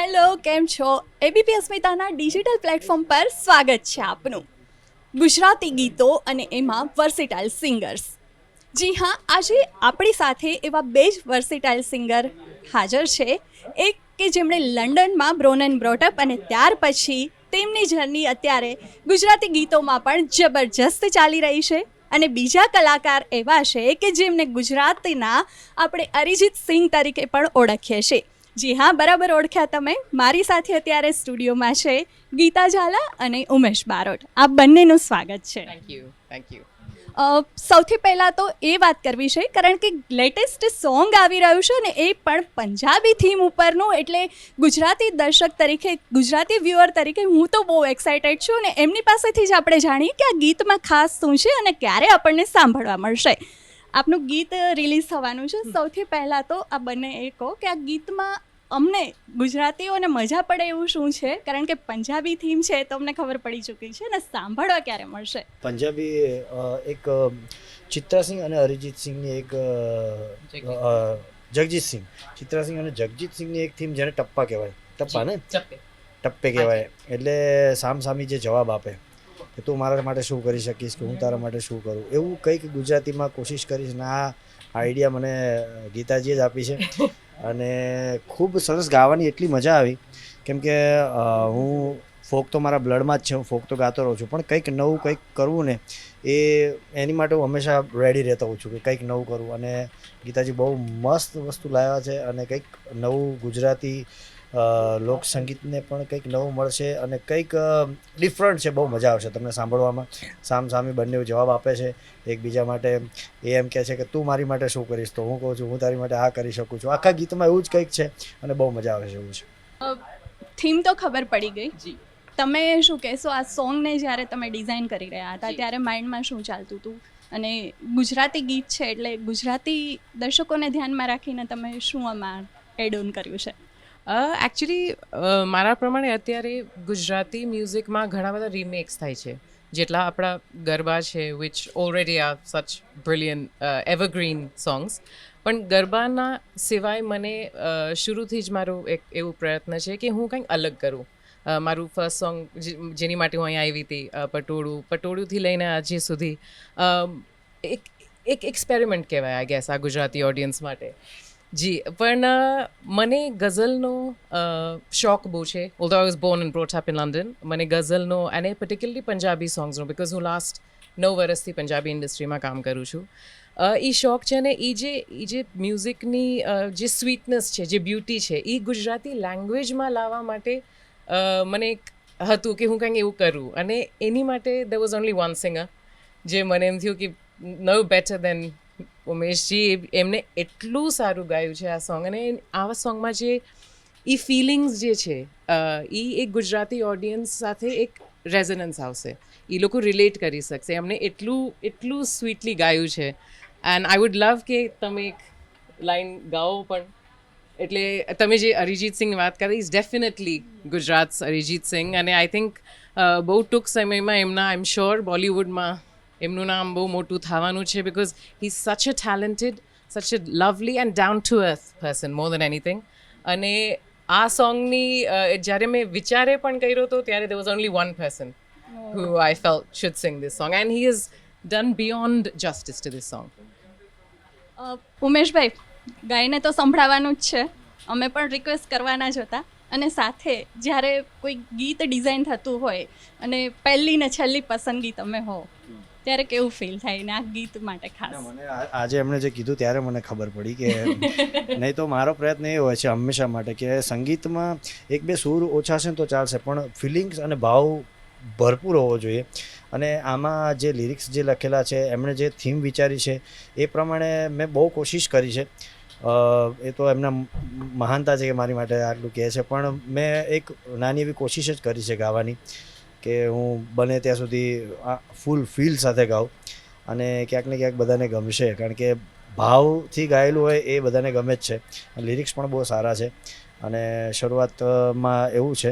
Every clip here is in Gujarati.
હેલો, કેમ છો? એબીપી અસ્મિતાના ડિજિટલ પ્લેટફોર્મ પર સ્વાગત છે આપનું. ગુજરાતી ગીતો અને એમાં વર્સિટાઇલ સિંગર્સ જી હા, આજે આપણી સાથે એવા બે જ વર્સિટાઇલ સિંગર હાજર છે. એક કે જેમણે લંડનમાં બ્રોન એન્ડ બ્રોટઅપ અને ત્યાર પછી તેમની જર્ની અત્યારે ગુજરાતી ગીતોમાં પણ જબરજસ્ત ચાલી રહી છે. અને બીજા કલાકાર એવા છે કે જેમને ગુજરાતીના આપણે અરિજીત સિંહ તરીકે પણ ઓળખીએ છીએ. જી હા બરાબર ઓળખ્યા તમે. મારી સાથે અત્યારે સ્ટુડિયોમાં છે ગીતા ઝાલા અને ઉમેશ બારોટ. આ બંનેનું સ્વાગત છે. થેન્ક યુ થેન્ક યુ સૌથી પહેલાં તો એ વાત કરવી છે કારણ કે લેટેસ્ટ સોંગ આવી રહ્યું છે ને એ પણ પંજાબી થીમ ઉપરનું એટલે ગુજરાતી દર્શક તરીકે ગુજરાતી વ્યુઅર તરીકે હું તો બહુ એક્સાઇટેડ છું અને એમની પાસેથી જ આપણે જાણીએ કે આ ગીતમાં ખાસ શું છે અને ક્યારે આપણને સાંભળવા મળશે. આપનું ગીત રિલીઝ થવાનું છે. સૌથી પહેલાં તો આ બંને એ કહો કે આ ગીતમાં અમને ગુજરાતીઓને મજા પડે એવું શું છે? કારણ કે પંજાબી થીમ છે તો અમને ખબર પડી ચૂકી છે અને સાંભળવા ક્યારે મળશે? પંજાબી એક ચિત્રાસિંહ સિંહ અને અરિજીત સિંહની એક જગજીતસિંહ જગજીત. સિંહ. ચિત્રા સિંહ અને જગજીત સિંહની એક થીમ જેને ટપ્પા કહેવાય. ટપ્પા ને? ટપ્પે. કહેવાય. એટલે સામસામી જે જવાબ આપે કે તું મારા માટે શું કરી શકીશ કે હું તારા માટે શું કરું? એવું કંઈક ગુજરાતીમાં કોશિશ કરીશ ને આ આઈડિયા મને ગીતાજીએ જ આપી છે. અને ખૂબ સરસ ગાવાની એટલી મજા આવી. કેમ કે હું ફોક તો મારા બ્લડમાં જ છે હું ફોક તો ગાતો રહું છું. પણ કંઈક નવું કંઈક કરવું ને એ એની માટે હું હંમેશા રેડી રહેતો હોઉં છું કે કંઈક નવું કરવું. અને ગીતાજી બહુ મસ્ત વસ્તુ લાવ્યા છે અને કંઈક નવું ગુજરાતી લોકસંગીતને લોક સંગીતને પણ કંઈક નવું મળશે અને કંઈક ડિફરન્ટ છે બહુ મજા આવશે તમને સાંભળવામાં. સામ સામે બંને જવાબ આપે છે. એકબીજા માટે એ એમ કહે છે કે તું મારી માટે શું કરીશ? તો હું કહું છું હું તારી માટે આ કરી શકું છું. આખા ગીતમાં એવું જ કંઈક છે અને બહુ મજા આવે છે એવું છે. થીમ તો ખબર પડી ગઈ. જી. તમે શું કહેશો? આ સોંગને જ્યારે તમે ડિઝાઇન કરી રહ્યા હતા ત્યારે માઇન્ડમાં શું ચાલતું હતું? અને ગુજરાતી ગીત છે એટલે ગુજરાતી દર્શકોને ધ્યાનમાં રાખીને તમે શું આમાં એડ ઓન કર્યું છે? એકચ્યુઅલી મારા પ્રમાણે અત્યારે ગુજરાતી મ્યુઝિકમાં ઘણા બધા રીમેક્સ થાય છે. જેટલા આપણા ગરબા છે વિચ ઓલરેડી આર સચ બ્રિલિયન એવરગ્રીન સોંગ્સ પણ ગરબાના સિવાય મને શરૂથી જ મારું એક એવું પ્રયત્ન છે કે હું કંઈક અલગ કરું. મારું ફર્સ્ટ સોંગ જેની માટે હું અહીંયા આવી હતી પટોળું. પટોળુંથી લઈને આજે સુધી એક એક એક્સપેરિમેન્ટ કહેવાય આઈ ગેસ આ ગુજરાતી ઓડિયન્સ માટે. જી, પણ મને ગઝલનો શોખ બહુ છે. Although I was born and brought up in London મને ગઝલનો અને પર્ટિક્યુલરલી પંજાબી સોંગ્સનો બિકોઝ હું લાસ્ટ નવ વર્ષથી પંજાબી ઇન્ડસ્ટ્રીમાં કામ કરું છું. એ શોખ છે ને એ જે એ જે મ્યુઝિકની જે સ્વીટનેસ છે, જે બ્યુટી છે એ ગુજરાતી લેંગ્વેજમાં લાવવા માટે મને એક હતું કે હું કંઈક એવું કરું. અને એની માટે they was only one singer જે મને એમ થયું કે નો બેટર દેન ઉમેશજી. એમને એટલું સારું ગાયું છે આ સોંગ અને આવા સોંગમાં જે એ ફિલિંગ્સ જે છે એ એક ગુજરાતી ઓડિયન્સ સાથે એક રેઝનન્સ આવશે. એ લોકો રિલેટ કરી શકશે. એમને એટલું એટલું સ્વીટલી ગાયું છે. એન્ડ આઈ વુડ લવ કે તમે એક લાઈન ગાઓ પણ. એટલે તમે જે અરિજીત સિંહની વાત કરી ઇઝ ડેફિનેટલી ગુજરાત અરિજીત સિંહ. અને આઈ થિંક બહુ ટૂંક સમયમાં એમના આઈ એમ શ્યોર બોલિવૂડમાં એમનું નામ બહુ મોટું થવાનું છે because he such a talented such a lovely and down to earth person more than anything અને આ સોંગની જ્યારે મેં વિચારે પણ કર્યો હતો ત્યારે there was only one person who I felt should sing this song and he is done beyond justice to this song Umeshbhai ગાયને તો સંભળાવવાનું જ છે. અમે પણ રિક્વેસ્ટ કરવાના જ હતા. અને સાથે જ્યારે કોઈ ગીત ડિઝાઇન થતું હોય અને પહેલી ને છેલ્લી પસંદગી તમે હો ત્યારે કેવું ફીલ થાય ને આ ગીત માટે ખાસ? મને આજે એમણે જે કીધું ત્યારે મને ખબર પડી કે નહીં તો મારો પ્રયત્ન એ હોય છે હંમેશા માટે કે સંગીતમાં એક બે સૂર ઓછા છે ને તો ચાલશે, પણ ફિલિંગ્સ અને ભાવ ભરપૂર હોવો જોઈએ. અને આમાં જે લિરિક્સ જે લખેલા છે, એમણે જે થીમ વિચારી છે, એ પ્રમાણે મેં બહુ કોશિશ કરી છે. એ તો એમના મહાનતા છે કે મારી માટે આટલું કહે છે. પણ મેં એક નાની એવી કોશિશ જ કરી છે ગાવાની કે હું બને ત્યાં સુધી આ ફૂલ ફીલ સાથે ગાઉં અને ક્યાંક ને ક્યાંક બધાને ગમશે. કારણ કે ભાવથી ગાયેલું હોય એ બધાને ગમે જ છે. લિરિક્સ પણ બહુ સારા છે અને શરૂઆતમાં એવું છે,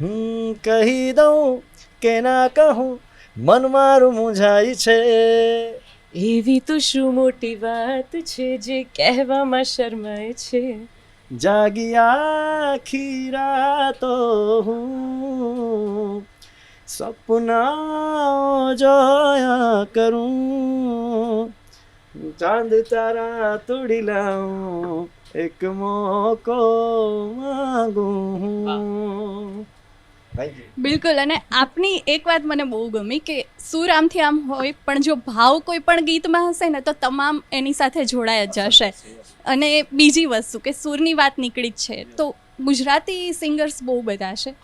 હું કહી દઉં કે ના કહું, મન મારું મૂંઝાય છે. એવી તો શું મોટી વાત છે જે કહેવામાં શરમાય છે જાગી આખી રાતો સપના જોયા કરું ચાંદ તારા તોડી લાવું એક મોકો માંગું હું. બિલકુલ, અને આપની એક વાત મને બહુ ગમી કે સુર આમથી આમ હોય, પણ જો ભાવ કોઈ પણ ગીતમાં હશે ને, તો તમામ એની સાથે જોડાઈ જ જશે. અને બીજી વસ્તુ કે સુરની વાત નીકળી જ છે, તો ગુજરાતી સિંગર્સ બહુ બધા છે.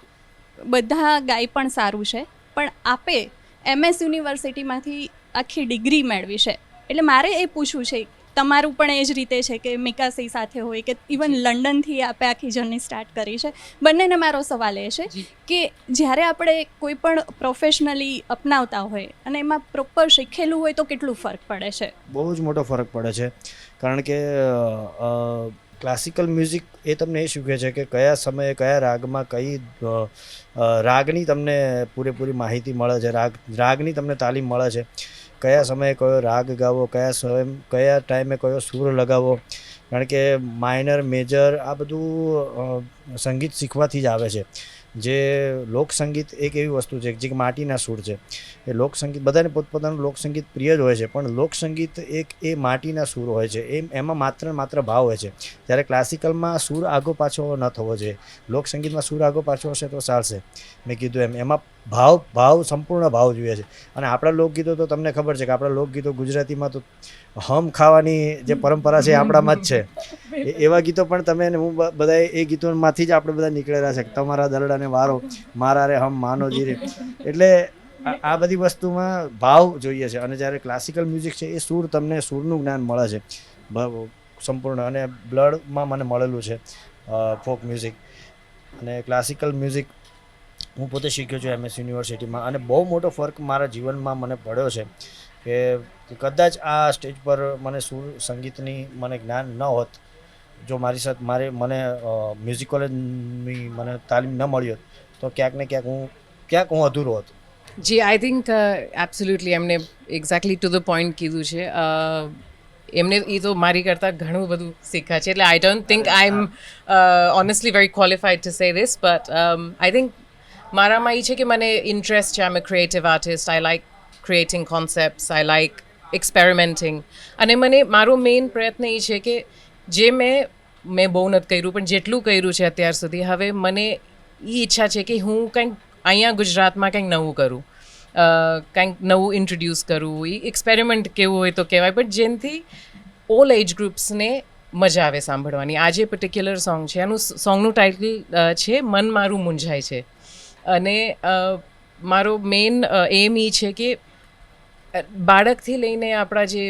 બધા ગાય પણ સારું છે, પણ આપે એમએસ યુનિવર્સિટીમાંથી આખી ડિગ્રી મેળવી છે. એટલે મારે એ પૂછવું છે તમારું પણ એ જ રીતે છે કે મિકાસી સાથે હોય કે ઇવન લંડનથી આપણે આખી જર્ની સ્ટાર્ટ કરી છે. બંનેને મારો સવાલ એ છે કે જ્યારે આપણે કોઈ પણ પ્રોફેશનલી અપનાવતા હોય અને એમાં પ્રોપર શીખેલું હોય તો કેટલું ફરક પડે છે? બહુ જ મોટો ફરક પડે છે. કારણ કે ક્લાસિકલ મ્યુઝિક એ તમને એ શીખવે છે કે કયા સમયે કયા રાગમાં કઈ રાગની તમને પૂરેપૂરી માહિતી મળે છે રાગ રાગની તમને તાલીમ મળે છે. કયા સમયે કયો રાગ ગાવો, કયા સમય, કયા ટાઈમે કયો સૂર લગાવવો કારણ કે માઇનર મેજર આ બધું સંગીત શીખવાથી જ આવે છે. જે લોકસંગીત એક એવી વસ્તુ છે જે માટીના સૂર છે. એ લોકસંગીત બધાને પોતપોતાનું લોકસંગીત પ્રિય જ હોય છે, પણ લોકસંગીત એક એ માટીના સૂર હોય છે. એમ, એમાં માત્ર માત્ર ભાવ હોય છે. જ્યારે ક્લાસિકલમાં સૂર આગો પાછો ન થવો જોઈએ. લોકસંગીતમાં સૂર આગો પાછો હશે તો ચાલશે. મેં કીધું એમ, એમાં ભાવ ભાવ સંપૂર્ણ ભાવ જોઈએ છે. અને આપણા લોકગીતો તો તમને ખબર છે કે આપણા લોકગીતો ગુજરાતીમાં તો હમ ખાવાની જે પરંપરા છે આપણામાં જ છે. એવા ગીતો પણ તમે હું બધા એ ગીતોમાંથી જ આપણે બધા નીકળેલા છે તમારા દરડાને વારો, મારા રે હમ, માનો જીરે એટલે આ બધી વસ્તુમાં ભાવ જોઈએ છે. અને જ્યારે ક્લાસિકલ મ્યુઝિક છે એ સૂર તમને સૂરનું જ્ઞાન મળે છે. સંપૂર્ણ અને બ્લડમાં મને મળેલું છે ફોક મ્યુઝિક અને ક્લાસિકલ મ્યુઝિક હું પોતે શીખ્યો છું એમએસ યુનિવર્સિટીમાં અને બહુ મોટો ફરક મારા જીવનમાં મને પડ્યો છે કે કદાચ આ સ્ટેજ પર મને સુર સંગીતની મને જ્ઞાન ન હોત જો મારી સાથે મારે મને મ્યુઝિક કોલેજની મને તાલીમ ન મળી હોત તો ક્યાંક ને ક્યાંક હું ક્યાંક હું અધૂરો હતો. જી આઈ થિંક એબ્સોલ્યુટલી એમને એક્ઝેક્ટલી ટુ ધ પોઈન્ટ કીધું છે. એમને એ તો મારી કરતાં ઘણું બધું શીખ્યા છે. એટલે I don't think I am honestly very qualified to say this but I think મારામાં એ છે કે મને ઇન્ટરેસ્ટ છે. I'm a creative artist I like creating concepts I like experimenting અને મને, મારો મેઇન પ્રયત્ન એ છે કે જે મેં મેં બહુ નથી કર્યું, પણ જેટલું કર્યું છે અત્યાર સુધી, હવે મને એ ઈચ્છા છે કે હું કંઈક અહીંયા ગુજરાતમાં કંઈક નવું કરું. કંઈક નવું ઇન્ટ્રોડ્યુસ કરવું એ એક્સપેરિમેન્ટ કેવું હોય તો કહેવાય. બટ જેનાથી ઓલ એજ ગ્રુપ્સને મજા આવે સાંભળવાની. આ જે પર્ટિક્યુલર સોંગ છે આનું સોંગનું ટાઇટલ છે, મન મારું મૂંઝાય છે. અને મારો મેઇન એમ એ છે કે બાળકથી લઈને આપણા જે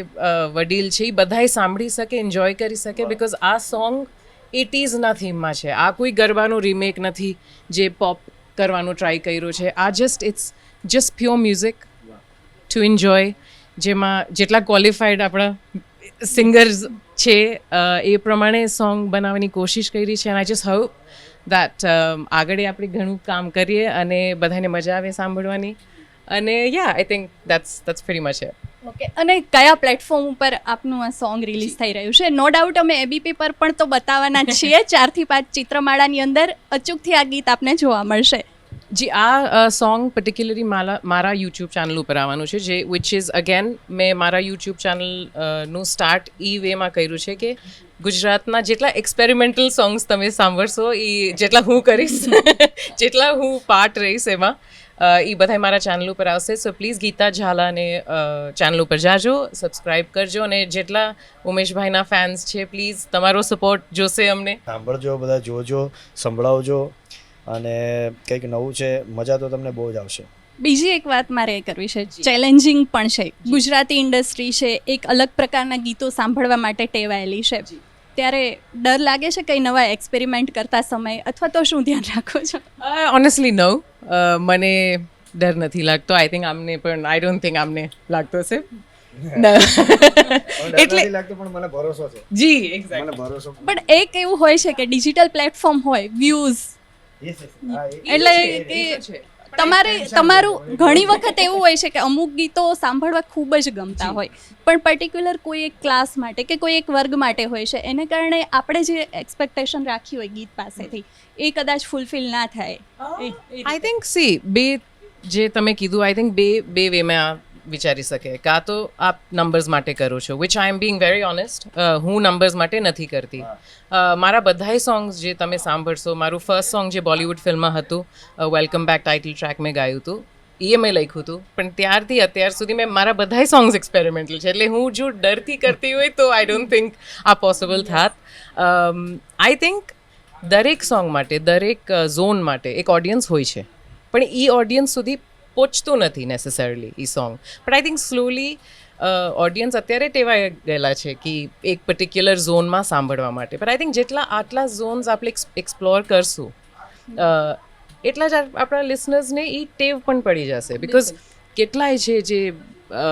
વડીલ છે એ બધાય સાંભળી શકે એન્જોય કરી શકે બિકોઝ આ સોંગ એટીઝના થીમમાં છે. આ કોઈ ગરબાનું રિમેક નથી જે પોપ કરવાનું ટ્રાય કર્યું છે. આ just it's just pure music to enjoy જેમાં જેટલા ક્વોલિફાઈડ આપણા સિંગર્સ છે એ પ્રમાણે સોંગ બનાવવાની કોશિશ કરી છે. અને આઈ જસ્ટ હોપ દેટ આગળ આપણે ઘણું કામ કરીએ અને બધાને મજા આવે સાંભળવાની. અને yeah I think that's that's very much it okay અને કયા પ્લેટફોર્મ ઉપર આપનું આ સોંગ રિલીઝ થઈ રહ્યું છે? નો ડાઉટ અમે એબીપી પર પણ તો બતાવવાના છીએ. ચારથી પાંચ ચિત્રમાળાની અંદર અચૂકથી આ ગીત આપને જોવા મળશે. જી, આ સોંગ પર્ટિક્યુલરલી મારા મારા યુટ્યુબ ચેનલ ઉપર આવવાનું છે, જે વિચ ઇઝ અગેન મેં મારા યુટ્યુબ ચેનલનું સ્ટાર્ટ ઈ વેમાં કર્યું છે કે ગુજરાતના જેટલા એક્સપેરિમેન્ટલ સોંગ્સ તમે સાંભળશો એ જેટલા હું કરીશ, જેટલા હું પાર્ટ રહીશ એમાં એ બધા મારા ચેનલ ઉપર આવશે. સો પ્લીઝ ગીતા ઝાલાને ચેનલ ઉપર જાજો સબસ્ક્રાઇબ કરજો અને જેટલા ઉમેશભાઈના ફેન્સ છે પ્લીઝ તમારો સપોર્ટ જોશે અમને. સાંભળજો, બધા જોજો, સંભળાવજો. અને કંઈક નવું છે મજા તો તમને બહુ જ આવશે. બીજી એક વાત મારે એ કરવી છે ચેલેન્જિંગ પણ છે. ગુજરાતી ઇન્ડસ્ટ્રી છે એક અલગ પ્રકારના ગીતો સાંભળવા માટે ટેવાયેલી છે. ત્યારે ડર લાગે છે કંઈ નવા એક્સપેરિમેન્ટ કરતા સમય? અથવા તો શું ધ્યાન રાખો છો? ઓનેસ્ટલી નવ મને ડર નથી લાગતો. આઈ થિંક આમને પણ આઈ ડોન્ટ થિંક આમને લાગતો હશે. એટલે લાગતો પણ મને ભરોસો છે. જી એક્ઝેક્ટ મને ભરોસો. પણ એક એવું હોય છે કે ડિજિટલ પ્લેટફોર્મ હોય વ્યૂઝ એટલે કે તમારે તમારું ઘણી વખત એવું હોય છે કે અમુક ગીતો સાંભળવા ખૂબ જ ગમતા હોય. પણ પર્ટિક્યુલર કોઈ એક ક્લાસ માટે કે કોઈ એક વર્ગ માટે હોય છે એને કારણે આપણે જે એક્સપેક્ટેશન રાખી હોય ગીત પાસેથી એ કદાચ ફૂલફિલ ના થાય. આઈ થિંક સી બે જે તમે કીધું આઈ થિંક બે બે વેમાં વિચારી શકે. કાં તો આપ નંબર્સ માટે કરો છો which I am being very honest હું નંબર્સ માટે નથી કરતી. મારા બધાય સોંગ્સ જે તમે સાંભળશો મારું ફર્સ્ટ સોંગ જે બોલિવૂડ ફિલ્મમાં હતું વેલકમ બેક ટાઇટલ ટ્રેક મેં ગાયું હતું એ મેં લખ્યું હતું. પણ ત્યારથી અત્યાર સુધી મેં મારા બધાય સોંગ્સ એક્સપેરિમેન્ટલ છે. એટલે હું જો ડરથી કરતી હોય તો આઈ ડોન્ટ થિંક આ પોસિબલ થાત. આઈ થિંક દરેક સોંગ માટે દરેક ઝોન માટે એક ઓડિયન્સ હોય છે. પણ એ ઓડિયન્સ સુધી પહોંચતું નથી નેસેસરીલી એ સોંગ પણ આઈ થિંક સ્લોલી ઓડિયન્સ અત્યારે ટેવાઈ ગયેલા છે કે એક પર્ટિક્યુલર ઝોનમાં સાંભળવા માટે. પણ આઈ થિંક જેટલા આટલા ઝોન્સ આપણે એક્સપ્લોર કરશું એટલા જ આપ- આપણા લિસનર્સને એ ટેવ પણ પડી જશે. બિકોઝ કેટલાય છે જે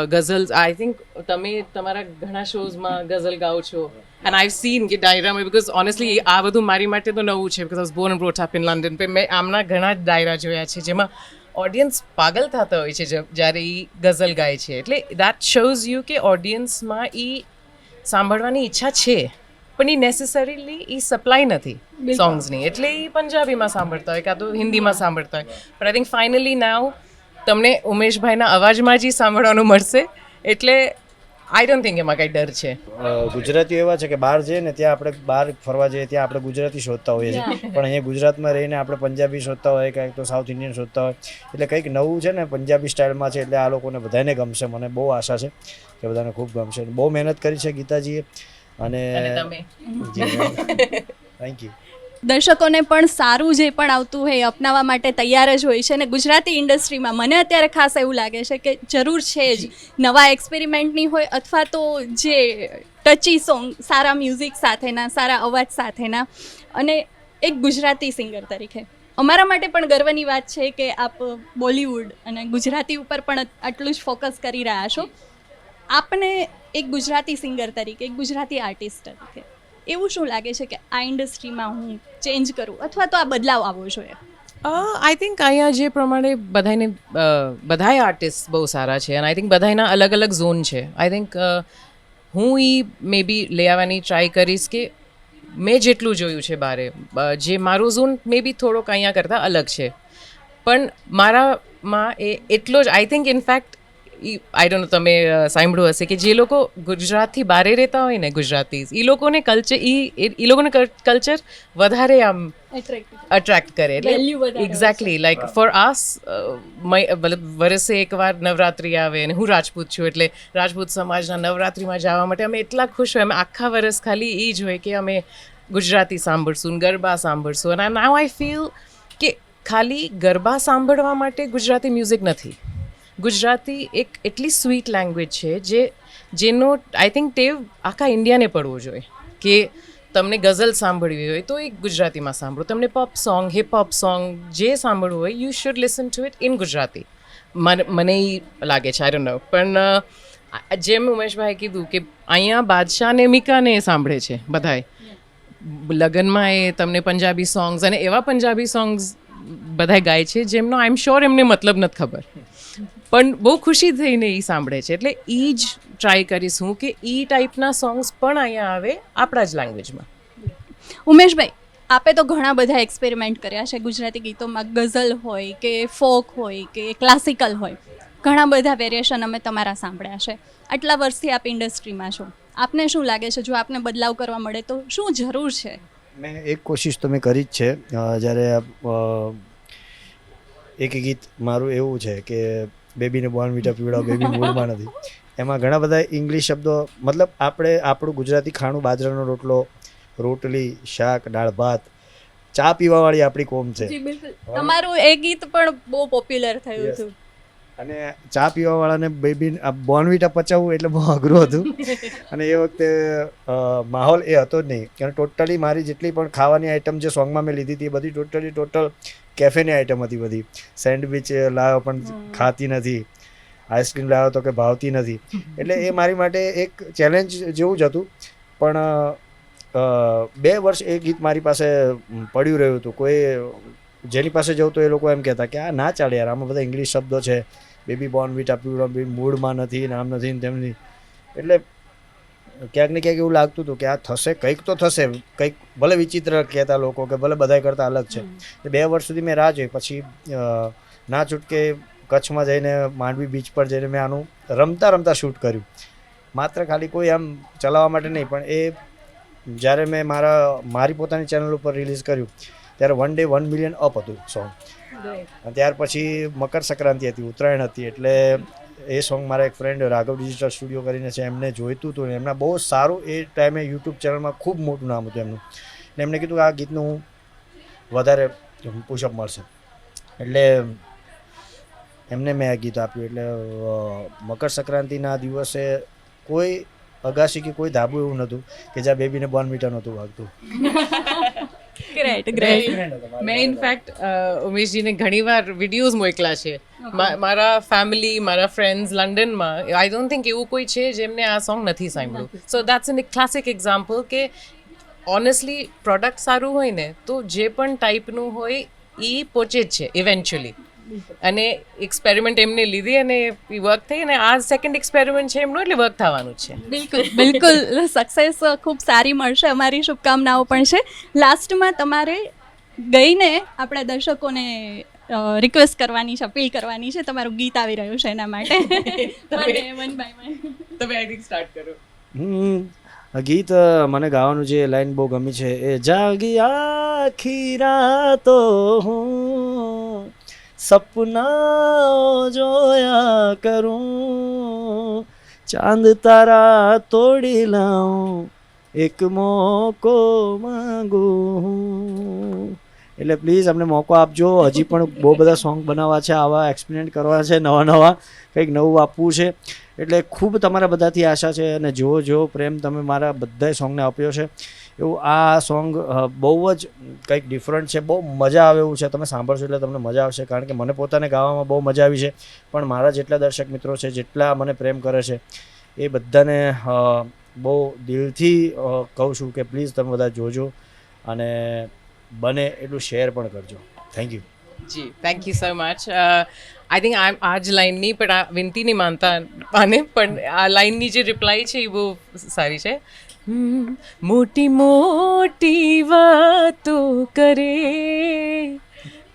ગઝલ્સ આઈ થિંક તમે તમારા ઘણા શોઝમાં ગઝલ ગાઓ છો. એન્ડ આઈ સીન કે ડાયરામાં બિકોઝ ઓનેસ્ટલી આ બધું મારી માટે તો નવું છે. Because born brought up in London મેં આમના ઘણા ડાયરા જોયા છે જેમાં ઓડિયન્સ પાગલ થતા હોય છે જ્યારે એ ગઝલ ગાય છે. એટલે દેટ શોઝ યુ કે ઓડિયન્સમાં એ સાંભળવાની ઈચ્છા છે પણ એ નેસેસરીલી એ સપ્લાય નથી સોંગ્સની એટલે એ પંજાબીમાં સાંભળતા હોય કાં તો હિન્દીમાં સાંભળતા હોય. પણ આઈ થિંક ફાઇનલી નાવ તમને ઉમેશભાઈના અવાજમાં જ સાંભળવાનું મળશે. એટલે આઈ ડોન્ટ થિંક એમાં કાંઈ ડર છે. ગુજરાતીઓ એવા છે કે બહાર જઈએ ને ત્યાં આપણે બહાર ફરવા જઈએ ત્યાં આપણે ગુજરાતી શોધતા હોઈએ છીએ. પણ અહીંયા ગુજરાતમાં રહીને આપણે પંજાબી શોધતા હોય કાંઈક તો સાઉથ ઇન્ડિયન શોધતા હોય. એટલે કંઈક નવું છે ને પંજાબી સ્ટાઇલમાં છે એટલે આ લોકોને બધાને ગમશે. મને બહુ આશા છે કે બધાને ખૂબ ગમશે. બહુ મહેનત કરી છે ગીતાજીએ. અને અને થેન્ક યુ દર્શકોને પણ સારું જે પણ આવતું હોય અપનાવવા માટે તૈયાર જ હોય છે અને ગુજરાતી ઇન્ડસ્ટ્રીમાં મને અત્યારે ખાસ એવું લાગે છે કે જરૂર છે જ નવા એક્સપેરિમેન્ટની હોય અથવા તો જે ટચી સોંગ, સારા મ્યુઝિક સાથેના, સારા અવાજ સાથેના અને એક ગુજરાતી સિંગર તરીકે. અમારા માટે પણ ગર્વની વાત છે કે આપ બોલિવૂડ અને ગુજરાતી ઉપર પણ આટલું જ ફોકસ કરી રહ્યા છો. આપને એક ગુજરાતી સિંગર તરીકે, એક ગુજરાતી આર્ટિસ્ટ તરીકે એવું શું લાગે છે કે આ ઇન્ડસ્ટ્રીમાં હું ચેન્જ કરું અથવા તો આ બદલાવ આવવો જોઈએ? આઈ થિંક અહીંયા જે પ્રમાણે બધાને બધાય આર્ટિસ્ટ બહુ સારા છે અને આઈ થિંક બધાના અલગ અલગ ઝોન છે. આઈ થિંક હું એ મે બી લઈ આવવાની ટ્રાય કરીશ કે મેં જેટલું જોયું છે બારે જે મારું ઝોન મે બી થોડોક અહીંયા કરતાં અલગ છે. પણ મારામાં એ એટલો જ I think in fact I don't તમે સાંભળ્યું હશે કે જે લોકો ગુજરાતથી બારે રહેતા હોય ને ગુજરાતી એ લોકોને કલ્ચર એ લોકોને કલ્ચર વધારે આમ અટ્રેક્ટ કરે. એટલે એક્ઝેક્ટલી લાઈક ફોર આસ મતલબ વર્ષે એકવાર નવરાત્રિ આવે અને હું રાજપૂત છું એટલે રાજપૂત સમાજના નવરાત્રિમાં જવા માટે અમે એટલા ખુશ હોય અમે આખા વર્ષ ખાલી એ જ હોય કે અમે ગુજરાતી સાંભળશું ગરબા સાંભળશું. અને નાવ આઈ ફીલ કે ખાલી ગરબા સાંભળવા માટે ગુજરાતી મ્યુઝિક નથી. ગુજરાતી એક એટલી સ્વીટ લેંગ્વેજ છે જે, જેનો આઈ થિંક ટેવ આખા ઇન્ડિયાને પડવો જોઈએ કે તમને ગઝલ સાંભળવી હોય તો એક ગુજરાતીમાં સાંભળો. તમને pop song hip hop song જે સાંભળવું હોય you should listen to it in Gujarati. મને એ લાગે છે આઈ ડોન્ટ નો પણ જેમ ઉમેશભાઈ કીધું કે અહીંયા બાદશાહ ને મિકાને એ સાંભળે છે, બધાય. લગ્નમાં એ તમને પંજાબી સોંગ્સ અને એવા પંજાબી સોંગ્સ બધાય ગાય છે, જેમનો આઈ એમ શ્યોર એમને મતલબ નથી ખબર. પણ બહુ ખુશી થઈને એ સાંભળે છે. એટલે એ જ ટ્રાય કરીશ હું કે એ ટાઈપના સોંગ્સ પણ અહીંયા આવે આપણા જ લેંગ્વેજમાં ઉમેશભાઈ આપે તો ઘણા બધા એક્સપેરિમેન્ટ કર્યા છે. ગુજરાતી ગીતોમાં ગઝલ હોય કે ફોક હોય કે ક્લાસિકલ હોય. ઘણા બધા વેરિએશન અમે તમારા સાંભળ્યા છે. આટલા વર્ષથી આપ ઇન્ડસ્ટ્રીમાં છો. આપને શું લાગે છે? જો આપને બદલાવ કરવા મળે તો શું જરૂર છે? મેં એક કોશિશ તો મેં કરી જ છે. જ્યારે એક ગીત મારું એવું છે કે બેબીને બોર્નવીટા પીવડાવ બેબી મૂળમાં નથી. એમાં ઘણા બધા ઇંગ્લિશ શબ્દો મતલબ આપણે આપણું ગુજરાતી ખાણું બાજરાનો રોટલો રોટલી શાક દાળ ભાત ચા પીવાવાળી આપણી કોમ છે. તમારું એ ગીત પણ બહુ પોપ્યુલર થયું. હતું. અને ચા પીવાવાળાને બેબી બોર્નવીટા પચાવવું એટલે બહુ અઘરું હતું. અને એ વખતે માહોલ એ હતો જ નહીં. કારણ ટોટલી મારી જેટલી પણ ખાવાની આઈટમ જે સોંગમાં મેં લીધી હતી એ બધી ટોટલી ટોટલ કેફેની આઈટમ હતી બધી. સેન્ડવિચ લાવ્યો પણ ખાતી નથી. આઈસ્ક્રીમ લાવ્યો તો કે ભાવતી નથી. એટલે એ મારી માટે એક ચેલેન્જ જેવું જ હતું. પણ બે વર્ષ એ ગીત મારી પાસે પડ્યું રહ્યું હતું. કોઈ જેની પાસે જવું તો એ લોકો એમ કહેતા કે આ ના ચાલે યાર આમાં બધા ઇંગ્લિશ શબ્દો છે. બેબી બોર્ન વિટ આપ્યું બી મૂડમાં નથી ને આમ નથી ને તેમની એટલે ક્યાંક ને ક્યાંક એવું લાગતું હતું કે આ થશે કંઈક તો થશે. કંઈક ભલે વિચિત્ર કહેતા લોકો કે ભલે બધા કરતાં અલગ છે. એ બે વર્ષ સુધી મેં રાહ જોઈ. પછી ના છૂટકે કચ્છમાં જઈને માંડવી બીચ પર જઈને મેં આનું રમતા રમતા શૂટ કર્યું. માત્ર ખાલી કોઈ આમ ચલાવવા માટે નહીં પણ એ જ્યારે મેં મારા મારી પોતાની ચેનલ ઉપર રિલીઝ કર્યું ત્યારે one day one million up હતું સોંગ અને ત્યાર પછી મકર સંક્રાંતિ હતી ઉત્તરાયણ હતી એટલે એ સોંગ મારા એક ફ્રેન્ડ રાઘવ ડિજિટલ સ્ટુડિયો કરીને છે એમને જોઈતું હતું એમના બહુ સારું એ ટાઈમે યુટ્યુબ ચેનલમાં ખૂબ મોટું નામ હતું એમનું. ને એમને કીધું કે આ ગીતનું વધારે પુશઅપ મળશે. એટલે એમને મેં આ ગીત આપ્યું. એટલે મકર સંક્રાંતિના દિવસે કોઈ અગાશી કે કોઈ ધાબુ એવું નહોતું કે જ્યાં બેબીને બોર્ન મીટર નહોતું વાગતું. ગ્રેટ ગ્રેટ મેં ઇનફેક્ટ ઉમેશજીને ઘણીવાર વિડીયોઝ મોકલા છે. મારા ફેમિલી મારા ફ્રેન્ડ્સ લંડનમાં આઈ ડોન્ટ થિંક એવું કોઈ છે જેમને આ સોંગ નથી સાંભળ્યું. So that's an classic example કે ઓનેસ્ટલી પ્રોડક્ટ સારું હોય ને તો જે પણ ટાઈપનું હોય એ પહોંચે જ છે ઇવેન્ચ્યુઅલી અને એક્સપેરિમેન્ટ એમને લીધી અને વર્ક થઈ અને આ સેકન્ડ એક્સપેરિમેન્ટ છે એમનું એટલે વર્ક થવાનું છે. બિલકુલ બિલકુલ. સક્સેસ ખૂબ સારી મળશે. અમારી શુભકામનાઓ પણ છે. લાસ્ટમાં તમારે ગઈને આપણા દર્શકોને રિક્વેસ્ટ કરવાની છે અપીલ કરવાની છે. તમારું ગીત આવી રહ્યું છે એના માટે. વન બાય વન તમે આઈ થિંક સ્ટાર્ટ કરો. હમ ગીત મને ગાવાનું જે લાઈન બહુ ગમી છે એ જાગી આખી રાતો હું સપના જોયા કરું. ચાંદ તારા તોડી લાઉં એક મોકો માંગુ. એટલે પ્લીઝ અમને મોકો આપજો. હજી પણ બહુ બધા સોંગ બનાવવા છે, આવા એક્સપેરિમેન્ટ કરવા છે, નવા નવા કંઈક નવું આપવું છે. એટલે ખૂબ તમારા બધાથી આશા છે અને જો જો પ્રેમ, તમે મારા બધાય સોંગને આપ્યો છે. એવું આ સોંગ બહુ જ કંઈક ડિફરન્ટ છે, બહુ મજા આવે એવું છે. તમે સાંભળશો એટલે તમને મજા આવશે, કારણ કે મને પોતાને ગાવામાં બહુ મજા આવી છે. પણ મારા જેટલા દર્શક મિત્રો છે, જેટલા મને પ્રેમ કરે છે, એ બધાને બહુ દિલથી કહું છું કે પ્લીઝ તમે બધા જોજો અને બને એટલું શેર પણ કરજો. Thank you ji thank you so much I think આ આ જ લાઇનની પણ આ વિનંતી નહીં માનતા આને, પણ આ લાઇનની જે રિપ્લાય છે એ બહુ સારી છે. મોટી મોટી વાતો કરે.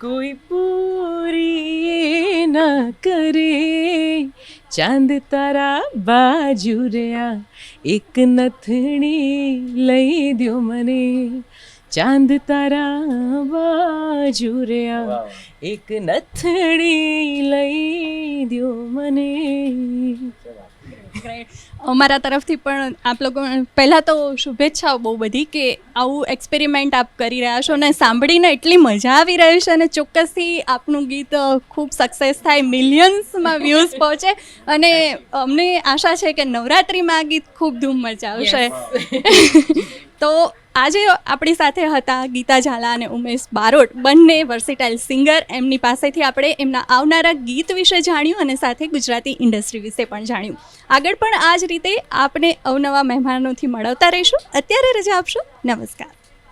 કોઈ પૂરી ના કરે. ચાંદ તારા બાજુ રહ્યા. એક નથણી લઈ દ્યો મને. ચાંદ તારા બાજુ રહ્યા. એક નથણી લઈ દ્યો મને. અમારા તરફથી પણ આપ લોકો પહેલાં તો શુભેચ્છાઓ બહુ બધી કે આવું એક્સપેરિમેન્ટ આપ કરી રહ્યા છો અને સાંભળીને એટલી મજા આવી રહી છે અને ચોક્કસથી આપનું ગીત ખૂબ સક્સેસ થાય મિલિયન્સમાં વ્યૂઝ પહોંચે. અને અમને આશા છે કે નવરાત્રિમાં આ ગીત ખૂબ ધૂમ મચાવશે. તો આજે આપણી સાથે હતા ગીતા ઝાલા અને ઉમેશ બારોટ. બંને વર્સિટાઇલ સિંગર એમની પાસેથી આપણે એમના આવનારા ગીત વિશે જાણ્યું અને સાથે ગુજરાતી ઇન્ડસ્ટ્રી વિશે પણ જાણ્યું. આગળ પણ આ જ રીતે આપણે અવનવા મહેમાનોથી મળવતા રહીશું. અત્યારે રજા આપશો. નમસ્કાર.